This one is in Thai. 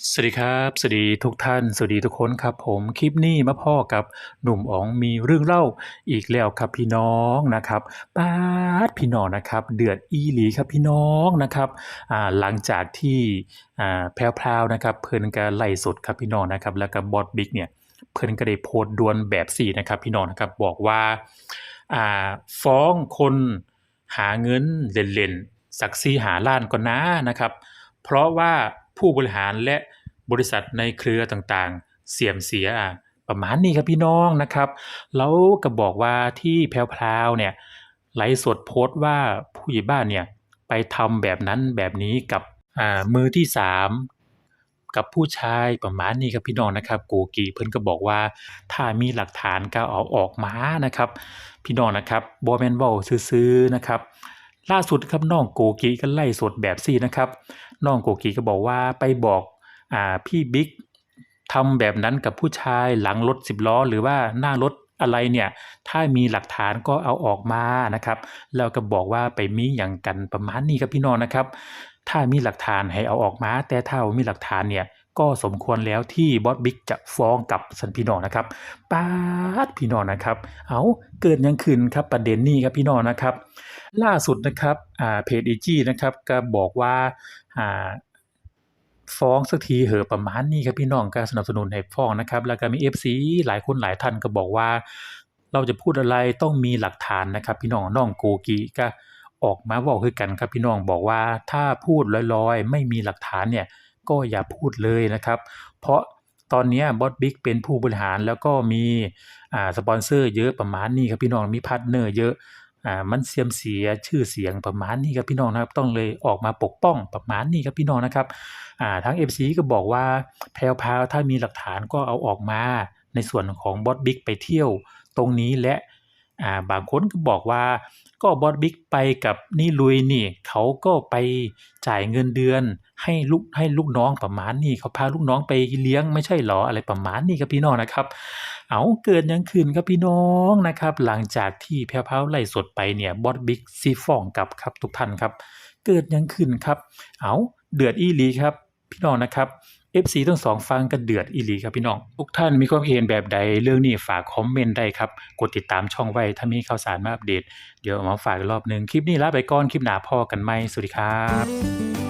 สวัสดีครับ สวัสดีทุกท่าน สวัสดีทุกคนครับ ผมคลิปนี้มาพ่อกับหนุ่มอ๋องมีเรื่องเล่าอีกแล้วครับพี่น้องนะครับป๊าดพี่น้องนะครับ เดือดอีหลีครับพี่น้องนะครับอ่าหลังจากที่อ่าแพรวๆนะครับ เพิ่นก็ไล่สดครับพี่น้องนะครับ แล้วก็บอสบิ๊กเนี่ยเพิ่นก็ได้โพสต์ดวลแบบสี่นะครับ พี่น้องนะครับบอกว่าอ่าฟ้องคนหาเงินเล่นๆสักสี่หาล้านก่อนนะนะครับ เพราะว่า ผู้บริหารและบริษัทในเครือต่างๆ เสื่อมเสียประมาณนี้ครับพี่น้องนะครับ แล้วก็บอกว่าที่แพรวๆเนี่ยไลฟ์สดโพสต์ว่าผู้ใหญ่บ้านเนี่ยไปทำแบบนั้นแบบนี้กับมือที่สามกับผู้ชายประมาณนี้ครับพี่น้องนะครับโกกีเพิ่นก็บอกว่า ถ้ามีหลักฐานก็เอาออกมานะครับ พี่น้องนะครับบ่แมนเว้าซื่อๆนะครับ ล่าสุดครับน้องโกกีก็ไล่สดแบบซี่นะครับน้องโกกีก็บอกว่าไปบอกอ่าพี่บิ๊กทำแบบนั้นกับผู้ชายหลังรถสิบล้อ หรือว่าหน้ารถอะไรเนี่ย ถ้ามีหลักฐานก็เอาออกมานะครับ แล้วก็บอกว่าไปมีอย่างกันประมาณนี้ครับพี่น้องนะครับ ถ้ามีหลักฐานให้เอาออกมา แต่ถ้าบ่มีหลักฐานเนี่ย ก็สมควรแล้วที่บอสบิ๊กจะฟ้องกับสันพี่น้องนะครับปาดพี่น้องนะครับ เอาเกิดยังขึ้นครับประเด็นนี้ครับพี่น้องนะครับ ล่าสุดนะครับอ่าเพจอีจี้นะครับก็บอกว่าอ่าฟ้องสักทีเหอะประมาณนี้ครับพี่น้องก็สนับสนุนให้ฟ้องนะครับ แล้วก็มี FC หลายคนหลายท่านก็บอกว่า เราจะพูดอะไรต้องมีหลักฐานนะครับ พี่น้องน้องโกกีก็ออกมาเว้าคือกันครับพี่น้องบอกว่าถ้าพูดลอยๆ ไม่มีหลักฐานเนี่ย ก็อย่าพูดเลยนะครับ เพราะตอนนี้บอสบิ๊กเป็นผู้บริหารแล้วก็มีอ่าสปอนเซอร์เยอะประมาณนี้ครับพี่น้องมีพาร์ทเนอร์เยอะอ่ามันเสื่อมเสียชื่อเสียงประมาณนี้ครับพี่น้องนะครับ ต้องเลยออกมาปกป้องประมาณนี้ครับพี่น้องนะครับอ่าทั้ง FC ก็บอกว่าแพรวๆถ้ามีหลักฐานก็เอาออกมาในส่วนของบอสบิ๊กไปเที่ยวตรงนี้และ อ่าบางคนก็บอกว่าก็บอสบิ๊กไปกับนี่ลุยนี่ เขาก็ไปจ่ายเงินเดือน ให้ลูกให้ลูกน้องประมาณนี้เขาพาลูกน้องไปเลี้ยงไม่ใช่หรออะไรประมาณนี้ครับพี่น้องนะครับ เอาเกิดยังขึ้นครับพี่น้องนะครับ หลังจากที่แพรวพราไล่สดไปเนี่ยบอสบิ๊กซีฟองกลับครับทุกท่านครับ เกิดยังขึ้นครับ เอาเดือดอีหลีครับ พี่น้องนะครับ FC ทั้งสองฟังกันเดือดอีหลีครับพี่น้อง ทุกท่านมีความเห็นแบบใดเรื่องนี้ฝากคอมเมนต์ได้ครับ กดติดตามช่องไว้ถ้ามีข่าวสารมาอัปเดต เดี๋ยวมาฝากอีกรอบหนึ่งคลิปนี้ลาไปก่อน คลิปหน้าพอกันไหมสวัสดีครับ